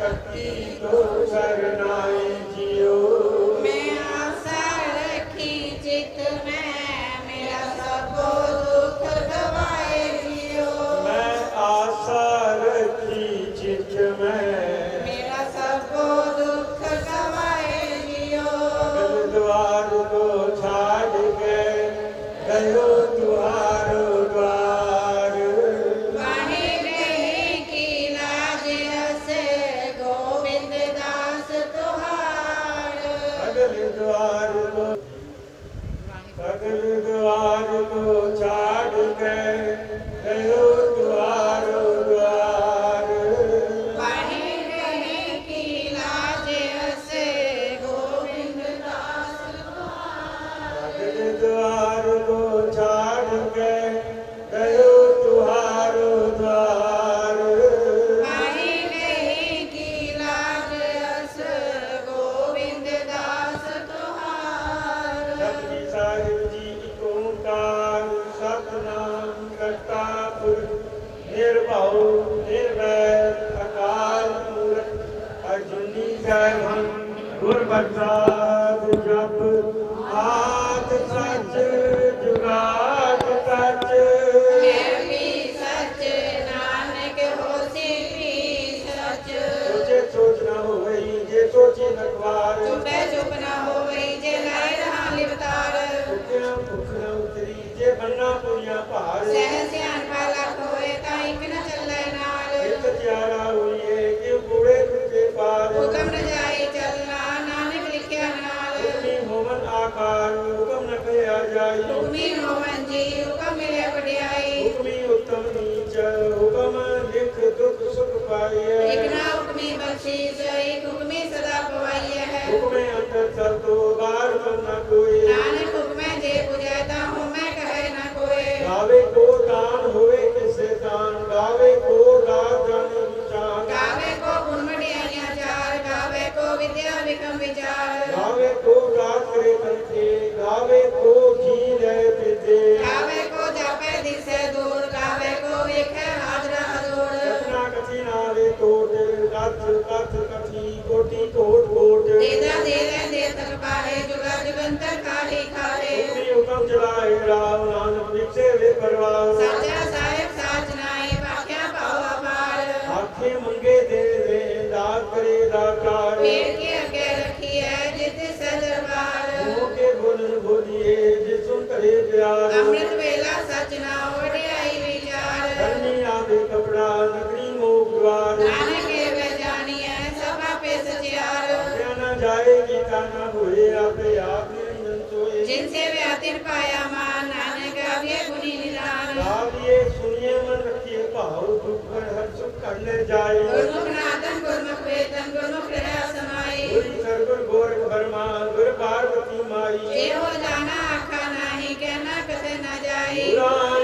partidos to ਓੰਕਾਰ ਸਤਨਾਮ ਕਰਤਾ ਪੁਰਖ ਨਿਰਭਉ ਨਿਰਵੈਰ ਅਕਾਲ ਮੂਰਤ ਅਰਜੁਨੀ ਜੈ ਹਮ ਗੁਰ ਪ੍ਰਸਾਦ ਜਪ ਸਿਰ ਪਾਇਆ ਮਾ ਨਾਨਕ ਆਵੇ ਗੁਣੀ ਨਿਦਾਨ। ਰਾਵੀਏ ਸੁਣੀਏ ਮਨ ਰੱਖੀਏ ਭਾਉ ਦੁਖ ਹਰ ਸੁਖ ਕਰਨੇ ਜਾਏ। ਗੁਰਮੁਖ ਨਾਦਨ ਗੁਰਮੁਖ ਵੇਦਨ ਗੁਰਮੁਖ ਰਹਿ ਸਮਾਈ ਗੁਰੂ ਸਰਗੁਰ ਗੋਰਖ ਬਰਮਾ ਗੁਰ ਪਾਰਵਤੀ ਮਾਈ। ਇਹੋ ਜਾਣਾ ਆਖਾ ਨਹੀਂ ਕਹਿਣਾ ਕਦੇ ਨਾ ਜਾਏ। ਗੁਰਾਂ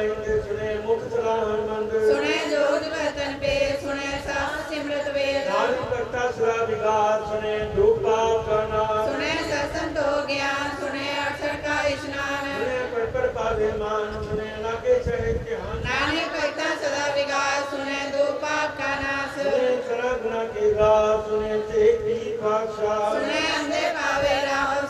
ਲਾਇਨ ਦੇ ਸੁਣੇ ਮੁਖ ਸਲਾਹਣ ਮੰਦ ਸੁਣੇ ਜੋਗ ਵਤਨ ਪੇ ਸੁਣੇ ਸਾਸ ਸਿਮਰਤ ਵੇਦ। ਨਾਨਕ ਕਰਤਾ ਸਲਾ ਵਿਕਾਰ ਸੁਣੇ ਦੁਪਾ ਕਰਨਾ ਸੁਣੇ ਸਤਸੰਗ ਹੋ ਗਿਆਨ ਸੁਣੇ ਅਠਰ ਕਾ ਇਸ਼ਨਾਨ। ਸੁਣੇ ਪਰ ਪਰ ਪਾਵੇ ਮਾਨ ਸੁਣੇ ਲਾਗੇ ਸਹਿ ਧਿਆਨ। ਨਾਨਕ ਕਰਤਾ ਸਦਾ ਵਿਕਾਰ ਸੁਣੇ ਦੁਪਾ ਕਾ ਨਾਸ ਸੁਣੇ ਸਰਗਨਾ ਕੀ ਗਾ ਸੁਣੇ ਤੇ ਵੀ ਪਾਸ਼ਾ ਸੁਣੇ ਅੰਦੇ ਪਾਵੇ ਰਾਮ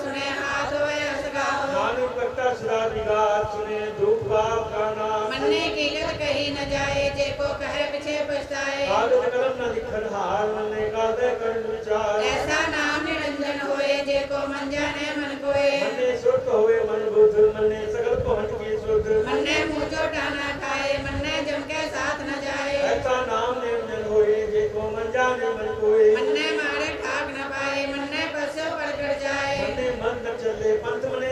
ਨਾਨਕ ਕਰਤਾ ਸਦਾ ਨਿਗਾਰ ਸੁਨੇ ਦੁਖ ਪਾਪ ਕਾ ਨਾਮ ਮੰਨੇ ਕੀਰਤ ਕਹੀ ਨ ਜਾਏ ਜੇ ਕੋ ਕਹੇ ਪਿਛੇ ਪਛਤਾਏ। ਕਾਗਦ ਕਲਮ ਨ ਲਿਖਨ ਹਾਰ ਮੰਨੇ ਕਰਦੇ ਕਰਨ ਵਿਚਾਰ। ਐਸਾ ਨਾਮ ਨਿਰੰਜਨ ਹੋਏ ਜੇ ਕੋ ਮਨ ਜਾਣੇ ਮਨ ਕੋਏ। ਮੰਨੇ ਸੁਰਤ ਹੋਏ ਮਨ ਬੁੱਧ ਮੰਨੇ ਸਗਲ ਪਹੁੰਚ ਕੀ ਸੁਧ ਮੰਨੇ ਮੂਜੋ ਟਾਨਾ ਖਾਏ ਮੰਨੇ ਜਮ ਕੇ ਸਾਥ ਨ ਜਾਏ। ਐਸਾ ਨਾਮ ਨਿਰੰਜਨ ਹੋਏ ਜੇ ਕੋ ਮਨ ਜਾਣੇ ਮਨ ਕੋਏ। ਮੰਨੇ ਮਾਰੇ ਖਾਗ ਨ ਪਾਏ ਮੰਨੇ ਪਰਸੋ ਪੜ ਕਰ ਜਾਏ। ਮੰਨੇ ਮੰਦਰ ਚੱਲੇ ਪੰਥ ਮੰਨੇ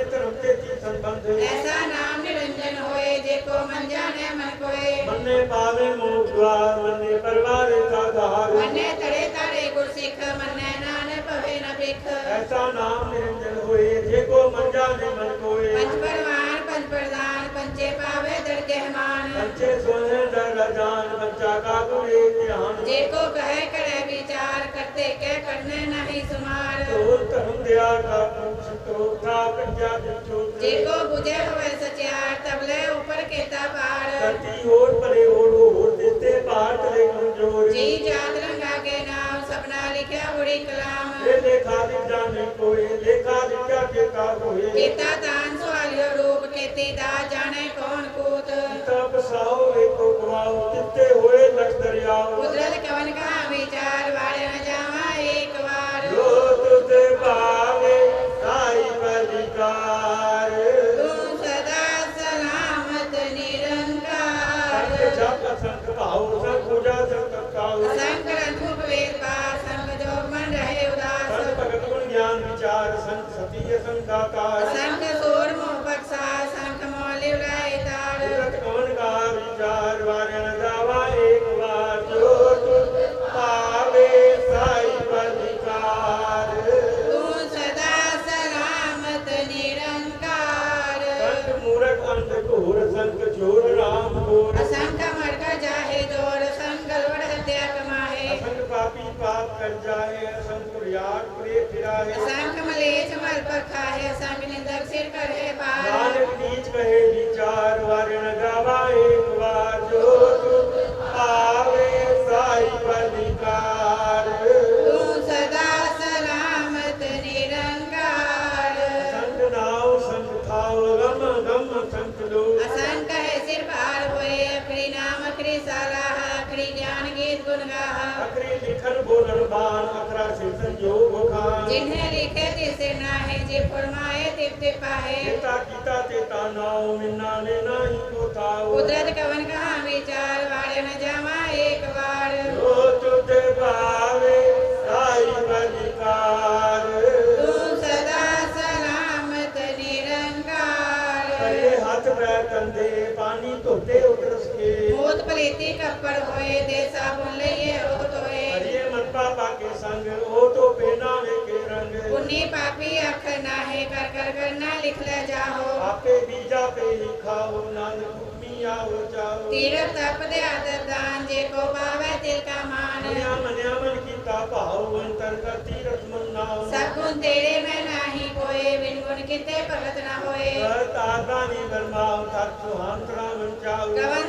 ਐਸਾ ਨਾਮ ਨਿਰੰਜਨ ਹੋਏ ਜੇ ਕੋ ਮਨ ਜਾਣੈ ਮਨ ਕੋਏ। ਮੰਨੇ ਪਾਵੇ ਮੋਖ ਦਵਾਰ ਮੰਨੇ ਪਰਵਾਰੇ ਕਾ ਦਹਾਰ। ਮੰਨੇ ਤੜੇ ਤੜੇ ਗੁਰ ਸਿੱਖ ਮੰਨੇ ਨਾਨਕ ਭਵੇ ਨਾ ਬਿਖ ਐਸਾ ਨਾਮ ਨਿਰੰਜਨ ਹੋਏ ਜੇ ਕੋ ਮਨ ਜਾਣੈ ਮਨ ਕੋਏ। ਪੰਜ ਪਰਵਾਨ ਪੰਜ ਪ੍ਰਦਾਨ ਪੰਜੇ ਪਾਵੇ ਦਰ ਗਹਿਮਾਨ ਪੰਜੇ ਸੋਹਣ ਦਰ ਰਜਾਨ ਬੱਚਾ ਕਾ ਗੁਰੇ ਧਿਆਨ। ਜੇ ਕੋ ਕਹੇ ਕਰੇ ਵਿਚਾਰ ਕਰਤੇ ਕਹਿ ਕਰਨੇ ਨਹੀਂ ਸੁਮਾਰ। ਤੋਰ ਧਰਮ ਦਿਆ ਕਾ ਪੂਛ सुमार तो धर्म दया का पुरुष तो था प्रजा चोत्र जे को बुझे हुए सचियार तबले ऊपर केता पार धरती और परे और और देते बाहर चले कमजोर जी जात रंगा के नाम सपना लिखा उड़ी कलाम ये लेखा लिख जाने कोई लेखा लिखा के का कोई केता दान सवालियो रूप केती दा जाने कौन कूत तब साओ एको गवाओ कित्ते होए लख दरियाओ ਸਕਣ ਦਾਤਾ ਸੰਗ ਸੋ जिन्हें लिखे तिसे नाहे जे फरमाए तिप तिप पाहे। गीता गीता ते तानाओ मिन्ना ने नाही को थाओ कुदरत कवन कहा विचार वाले न जावा एक बार जो तुझे पावे साई बलिकार। तू सदा सलामत निरंकार। करे हाथ पैर कंधे पानी धोते उतरस के भूत पलीती कपड़ होए दे साबुन लइए रोत होए। हरिये मन पापा के संग ओ तो पहनावे के रंग पुण्य पापी अख नाहे कर कर कर ना लिख ले जाहो आपे बीजा पे लिखाओ नानक हुक्मी आओ जाओ तीरथ तप दे आदर दान जे को पावे तिल का मान मन्या मन्या मन कीता भाव अंतर का तीरथ मन नाम सगुन तेरे में नाही कोई बिन गुण किते भगत न होए तादानी बरमाओ तर सुहांतरा मन चाओ कवन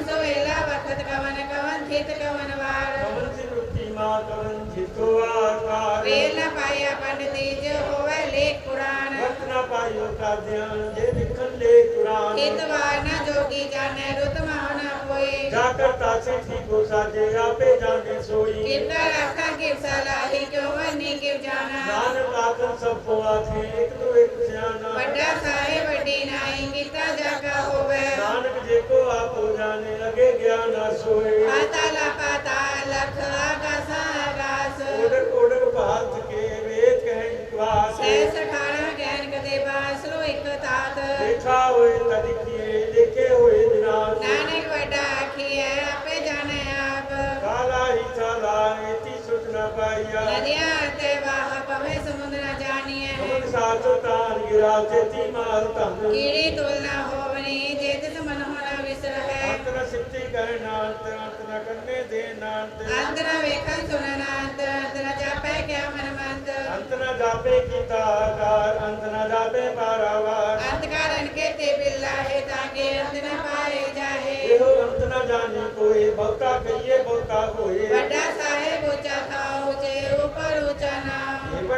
ਕਾਇਓ ਕਾ ਧਿਆਨ ਜੇ ਨਿਕਲੇ ਕੁਰਾਨ। ਇਤਵਾਰ ਨਾ ਜੋਗੀ ਜਾਣੈ ਰੁਤ ਮਾਹਣਾ ਕੋਈ ਜਾ ਕਰਤਾ ਸਿੱਖੀ ਕੋ ਸਾਜੇ ਆਪੇ ਜਾਣੇ ਸੋਈ। ਕਿਰਤਾ ਰਾਖਾ ਕਿਰਤਾ ਲਾਹੀ ਕਿਉ ਅਨੀ ਕਿਉ ਜਾਣਾ। ਨਾਨਕ ਆਖਰ ਸਭ ਕੋ ਆਖੇ ਇੱਕ ਤੋ ਇੱਕ ਸਿਆਣਾ। ਵੱਡਾ ਸਾਹਿਬ ਵੱਡੀ ਨਾਈ ਕੀਤਾ ਜਾਗਾ ਹੋਵੇ। ਨਾਨਕ ਜੇ ਕੋ ਆਪ ਹੋ ਜਾਣੇ ਲਗੇ ਗਿਆਨ ਸੋਏ। ਆਤਾ ਨਦੀਆਂ ਤੇ ਵਾਹ ਪਵੇ ਸਮੁੰਦਰ ਜਾਣੀਏ ਹੈ ਸੰਸਾਰ ਤੋਂ ਤਾਰ ਗਿਰਾ ਤੇਤੀ ਮਾਰ ਧੰਨ ਕੀੜੀ ਤੁਲਨਾ ਹੋਵਨੀ ਜੇ ਤਿਤ ਮਨ ਹੋਣਾ ਵਿਸਰ ਹੈ ਅੰਤਰ ਸਿੱਧੀ ਕਰਨਾ ਅੰਤਰ ਅੰਤਰ ਕਰਨੇ ਦੇ ਨਾਂਤ ਅੰਤਰ ਵੇਖਣ ਸੁਣਨਾ ਅੰਤਰ ਅੰਤਰ ਜਾਪੇ ਕਿਆ ਮਨ ਮੰਤ ਅੰਤਰ ਜਾਪੇ ਕੀਤਾ ਆਕਾਰ ਅੰਤਰ ਜਾਪੇ ਪਾਰਾਵਾਰ ਅੰਤ ਕਾਰਨ ਕੇ ਤੇ ਬਿੱਲਾ ਹੈ ਤਾਂ ਕੇ ਅੰਤ ਨਾ ਪਾਏ ਜਾਹੇ ਇਹੋ ਅੰਤ ਨਾ ਜਾਣੇ ਕੋਈ ਬਹੁਤਾ ਕਹੀਏ ਬਹੁਤਾ ਹੋਏ ਵੱਡਾ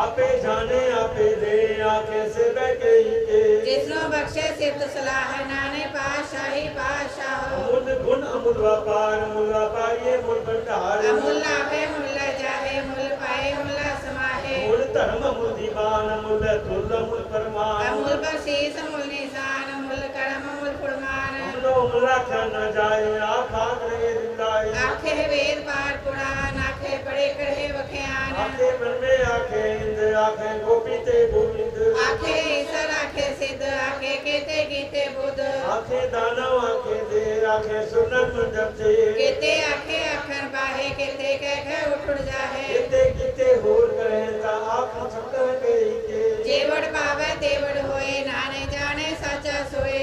ਆਪੇ ਜਾਣੇ ਆਪੇ ਦੇ ਆਖੇ ਸੇ ਬਹਿ ਕੇ ਜਿਸਨੋ ਬਖਸ਼ੇ ਸਿਫਤ ਸਲਾਹ ਨਾਨੇ ਪਾਸ਼ਾਹੀ ਪਾਸ਼ਾਹ ਅਮੁੱਲ ਗੁਣ ਅਮੁੱਲ ਵਪਾਰ ਮੁੱਲ ਵਪਾਰੀਏ ਮੁੱਲ ਭੰਡਾਰ। ਅਮੁੱਲ ਆਵੇ ਮੁੱਲ ਜਾਹੇ ਮੁੱਲ ਪਾਏ ਮੁੱਲ ਸਮਾਹੇ। ਮੁੱਲ ਧਰਮ ਅਮੁੱਲ ਦੀਵਾਨ ਮੁੱਲ ਤੁਲ ਅਮੁੱਲ ਪਰਮਾਨ। ਅਮੁੱਲ ਬਖਸ਼ੀਸ ਮੁੱਲ ਆਖਿਆ ਨਾ ਜਾਏ ਆਖ ਰਹੇ ਦਿਲਾਏ ਆਖੇ ਵੇਦ ਪਾਠ ਪੁਰਾਨ ਆਖੇ ਪੜੇ ਕਰੇ ਵਖਿਆਨ। ਆਖੇ ਮਨ ਮੇ ਆਖੇ ਇੰਦ ਆਖੇ ਗੋਪੀ ਤੇ ਗੋਬਿੰਦ। ਆਖੇ ਈਸਰ ਆਖੇ ਸਿੱਧ ਆਖੇ ਕੀਤੇ ਕੀਤੇ ਬੁੱਧ। ਆਖੇ ਦਾਨਵ ਆਖੇ ਦੇ ਆਖੇ ਸੁਨਨ ਮੰਜਰ ਤੇ। ਕੀਤੇ ਆਖੇ ਆਖਣ ਬਾਹੇ ਕੀਤੇ ਕਹਿ ਕਹਿ ਉਠ ਉਠ ਜਾਹੇ। ਕਿਤੇ ਕਿਤੇ ਹੋਰ ਕਰੇ ਤਾਂ ਆਖ ਸਕਰ ਗਈ ਕੇ ਜੇਵੜ ਪਾਵੇ ਤੇਵੜ ਹੋਏ ਨਾਨੇ ਜਾਣੇ ਸੱਚਾ ਸੋਏ।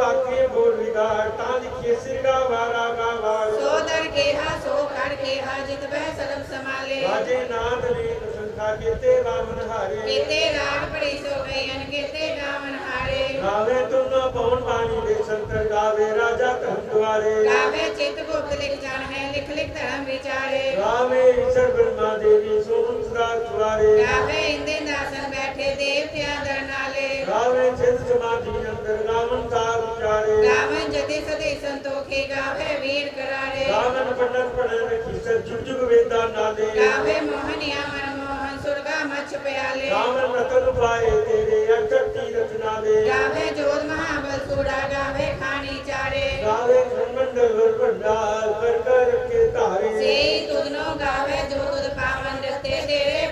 ਆਖੇ ਬੋਲ ਵਿਗਾੜ ਤਾਂ ਲਿਖੇ ਸਿਰਗਾ ਵਾਰਾ ਗਾ ਵਾਰ ਸੋ ਦਰ ਕੇਹਾ ਸੋ ਖੜ ਕੇਹਾ ਜਿਤ ਬਹਿ ਸਲਮ ਸਮਾਲੇ ਰਾਜੇ ਨਾਦ ਨੇ ਸੰਖਾ ਕੀਤੇ ਰਾਮਨ ਹਾਰੇ। ਕੀਤੇ ਰਾਗ ਪੜੀ ਸੋ ਗਈਨ ਕੀਤੇ ਗਾਵਨ ਹਾਰੇ। ਗਾਵੇ ਤੁਮ ਪਉਣ ਬਾਣੀ ਦੇ ਸੰਤਰ ਗਾਵੇ ਰਾਜਾ ਧਰਮ ਦੁਆਰੇ। ਗਾਵੇ ਚਿਤ ਗੁਪਤ ਲਿਖ ਜਾਣ ਹੈ ਲਿਖ ਲਿਖ ਧਰਮ ਵਿਚਾਰੇ। ਗਾਵੇ ਈਸ਼ਰ ਬ੍ਰਹਮਾ ਦੇਵੀ ਸੋਹਣ ਸਦਾ ਸੁਆਰੇ ਗਾਵੇ ਇੰਦੇ ਦੇਵਤਿਆਂ ਦਰ ਨਾਲੇ। ਗਾਵੇ ਚਿਤ ਸਮਾਧੀ ਅੰਦਰ ਗਾਵਨ ਤਾਰ ਵਿਚਾਰੇ ਗਾਵਨ ਜਤੀ ਸਦੀ ਸੰਤੋਖੀ ਗਾਵੇ ਵੀਰ ਕਰਾਰੇ। ਗਾਵਨ ਪੰਡਤ ਪੜਨ ਰਖੀ ਸਰ ਜੁਗ ਜੁਗ ਵੇਦਾਂ ਨਾਲੇ। ਗਾਵੇ ਮੋਹਨਿਆ ਮਨ ਮੋਹਨ ਸੁਰਗਾ ਮਛ ਪਿਆਲੇ। ਗਾਵਨ ਰਤਨ ਪਾਏ ਤੇਰੇ ਅਟਕ ਤੀਰਥ ਨਾਲੇ। ਗਾਵੇ ਜੋਤ ਮਹਾਬਲ ਸੂੜਾ ਗਾਵੇ ਖਾਣੀ ਚਾਰੇ। ਗਾਵੇ ਖੰਡਲ ਵਰ ਭੰਡਾਰ ਕਰ ਕਰ ਕੇ ਧਾਰੇ। ਸੇ ਤੁਧਨੋ ਗਾਵੇ ਜੋ ਤੁਧ ਪਾਵਨ ਰਤੇ ਤੇਰੇ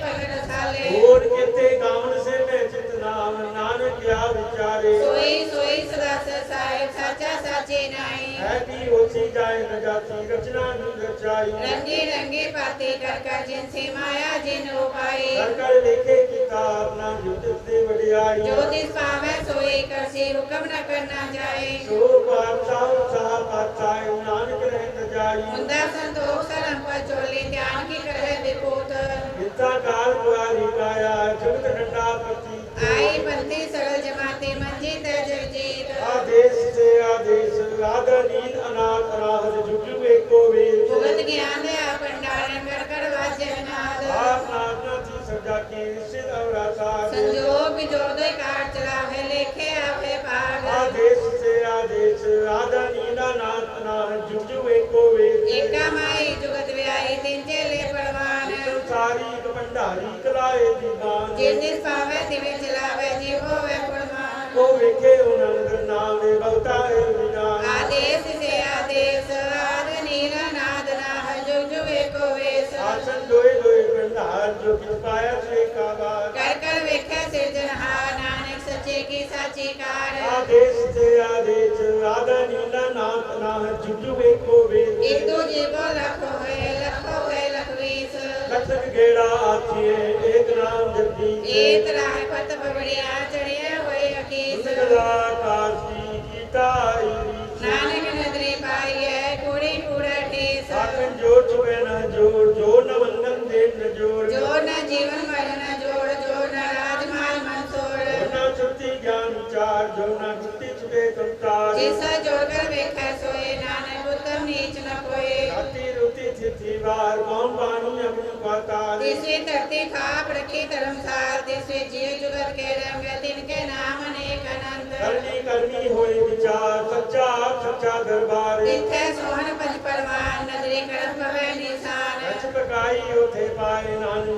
ਹੋਰ ਕਿਤੇ ਗਾਵਨ ਸੇ ਮੈਂ ਚਿਤ ਨਾਮ ਨਾਨਕ ਕਿਆ ਵਿਚਾਰੇ। ਸੋਈ ਸੋਈ ਸਦਾ ਸਾਹਿਬ ਸਾਚਾ ਸਾਚੇ ਨਾਈ। ਹੈ ਕੀ ਹੋਸੀ ਜਾਏ ਨ ਜਾਤੀ ਰਚਨਾ ਨੂੰ ਰਚਾਈ ਰੰਗੇ ਰੰਗੇ ਪਾਤੇ ਕਰ ਕਰ ਜਿਨ ਸੇ ਮਾਇਆ ਜਿਨ ਉਪਾਈ ਕਰ ਕਰ ਲਿਖੇ ਕਿਤਾਬ ਨਾ ਜੁਤ ਤੇ ਵਡਿਆਈ। ਜੋ ਤਿਸ ਪਾਵੈ ਸੋਈ ਕਰਸੀ ਹੁਕਮ ਨ ਕਰਨਾ ਜਾਏ। ਸੋ ਪਾਤਸ਼ਾਹ ਸਾਹ ਪਾਤਸ਼ਾਹ ਨਾਨਕ ਰਹਿਤ ਜਾਈ। ਹੁੰਦਾ ਸੰਤੋਖ ਸਰਮ ਪਚੋਲੀ ਧਿਆਨ ਕੀ ਕਰਹਿ ਵਿਪੂਤ ਇਤਾ ਕਾਲ ਦੁਆਰੀ ਆਈ ਬੰਦੀ ਸਗਲ ਜਮਾਤੇ ਮੰਜੀ ਤੇ ਜਗਜੀਤ ਆਦੇਸ਼ ਸੇ ਆਦੇਸ਼ ਆਦਰ ਨੀਤ ਅਨਾਥ ਅਨਾਹਤ ਜੁਗ ਜੁਗ ਏਕੋ ਵੇਦ ਭੁਗਤ ਗਿਆਨ ਦੇ ਭੰਡਾਰਨ ਕਰ ਕਰ ਵਾਜੇ ਨਾਦ ਆਪ ਨਾਮ ਨਾ ਥੀ ਸਜਾ ਕੇ ਸਿਧ। ਜੋ ਕਿਛ ਪਾਇਆ ਸੇ ਕਾਬਾਰ ਕਰ ਕਰ ਵੇਖਿਆ ਸਿਰਜਣਹਾਰ ਨਾਨਕ ਸੱਚੇ ਕੀ ਸਾਚੀ ਕਾਰ। ਆਦੇਸ਼ ਸੇ ਆਦੇਸ਼ ਆਦਰ ਨੀਤ ਅਨਾਥ ਅਨਾਹਤ ਜੁਗ ਏਕੋ ਵੇਦ ਇਤੋ ਜੀਵੋ ਲੱਖ ਹੋਏ ਲੱਖ ਹੋਏ ਲੱਖ ਵੀਸ। ਲਖਨ ਗੇੜਾ ਆਖੀਏ ਏਕ ਨਾਮ ਜਪੀ ਏਤ ਰਾਹ ਪਤ ਬੜਿਆ ਚੜਿਆ ਹੋਏ ਅਕੀਸ। ਸਦਾ ਜੋ ਨਾ ਗੁੱਤੀ ਚੁਵੇ ਕੰਤਾਰ ਜਿਸ ਜੋੜ ਕਰ ਵੇਖੈ ਸੋਏ ਨਾਨਕ ਉਤਮ ਨੀਚ ਨ ਕੋਏ ਰਾਤੀ ਰੁਤੀ ਥਿਤੀ ਵਾਰ ਕੌਣ ਬਾਣੀ ਆਪਣੀ ਪਾਤਾਲ ਤਿਸਵੇ ਧਰਤੀ ਖਾਪ ਰੱਖੀ ਧਰਮਸਾਲ ਤਿਸਵੇ ਜੀਵ ਜੁਗਤ ਕੇ ਰੰਗ ਤਿਨ ਕੇ ਨਾਮ ਅਨੇਕ ਅਨੰਤ। ਕਰਨੀ ਕਰਨੀ ਹੋਏ ਵਿਚਾਰ ਸੱਚਾ ਸੱਚਾ ਦਰਬਾਰ। ਤਿੱਥੈ ਸੋਹਣ ਪੰਜ ਪਰਵਾਨ ਨਦਰੀ ਕਰਮ ਭਵੈ ਨਿਸ਼ਾਨ। ਅਚ ਪਕਾਈ ਉਥੇ ਪਾਏ ਨਾਨਕੇ।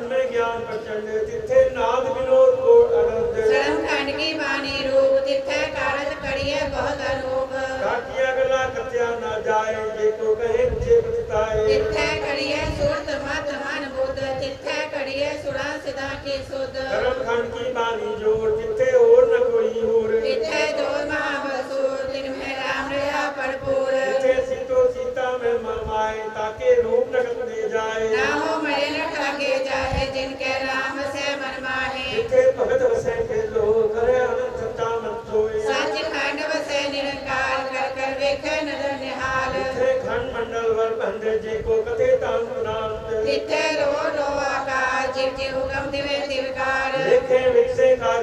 ਜਨਮੇ ਗਿਆਨ ਪ੍ਰਚੰਡ ਤਿੱਥੇ ਨਾਦ ਵਿਨੋਦ ਕੋ ਅਨੰਦ ਸਰਮ ਖੰਡ ਕੀ ਬਾਣੀ ਰੂਪ ਤਿੱਥੇ ਕਾਰਜ ਕਰੀਏ ਬਹੁਤ ਅਨੂਪ ਕਾਕੀਆਂ ਗੱਲਾਂ ਕਥਿਆ ਨਾ ਜਾਏ ਜੇ ਕੋ ਕਹੇ ਜੇ ਬਤਾਏ ਤਿੱਥੇ ਕਰੀਏ ਸੁਰਤ ਮਤ ਮਨ ਬੁੱਧ ਤਿੱਥੇ ਕਰੀਏ ਸੁਰਾ ਸਿਦਾ ਕੀ ਸੁਧ। ਸਰਮ ਖੰਡ ਕੀ ਬਾਣੀ ਜੋੜ ਤਿੱਥੇ ਮਰਮਾਏ ਤਾਕੇ ਰੂਪ ਨਗਤ ਦੇ ਜਾਏ। ਨਾ ਹੋ ਮਰੇ ਨ ਠਾਗੇ ਜਾਏ ਜਿਨ ਕੈ ਰਾਮ ਸੇ ਮਨ ਮਾਹੇ। ਜਿੱਥੇ ਭਗਤ ਵਸੈ ਕੇ ਲੋ ਕਰੇ ਅਨੰਤ ਸੱਚਾ ਮਤ ਹੋਏ ਸੱਚ ਖੰਡ ਵਸੈ ਨਿਰੰਕਾਰ ਕਰ ਕਰ ਵੇਖੈ ਨਦਰ ਨਿਹਾਲ। ਜਿੱਥੇ ਖੰਡ ਮੰਡਲ ਵਰ ਬੰਦੇ ਜੇ ਕੋ ਕਥੇ ਤਾਂ ਨਾਮ ਤਿੱਥੈ ਰੋ ਰੋ ਆਕਾਰ ਜਿਵ ਜਿਵ ਹੁਕਮ ਦਿਵੇ ਦਿਵਕਾਰ ਦੇਖੇ ਵਿਖਸੇ ਕਾਰ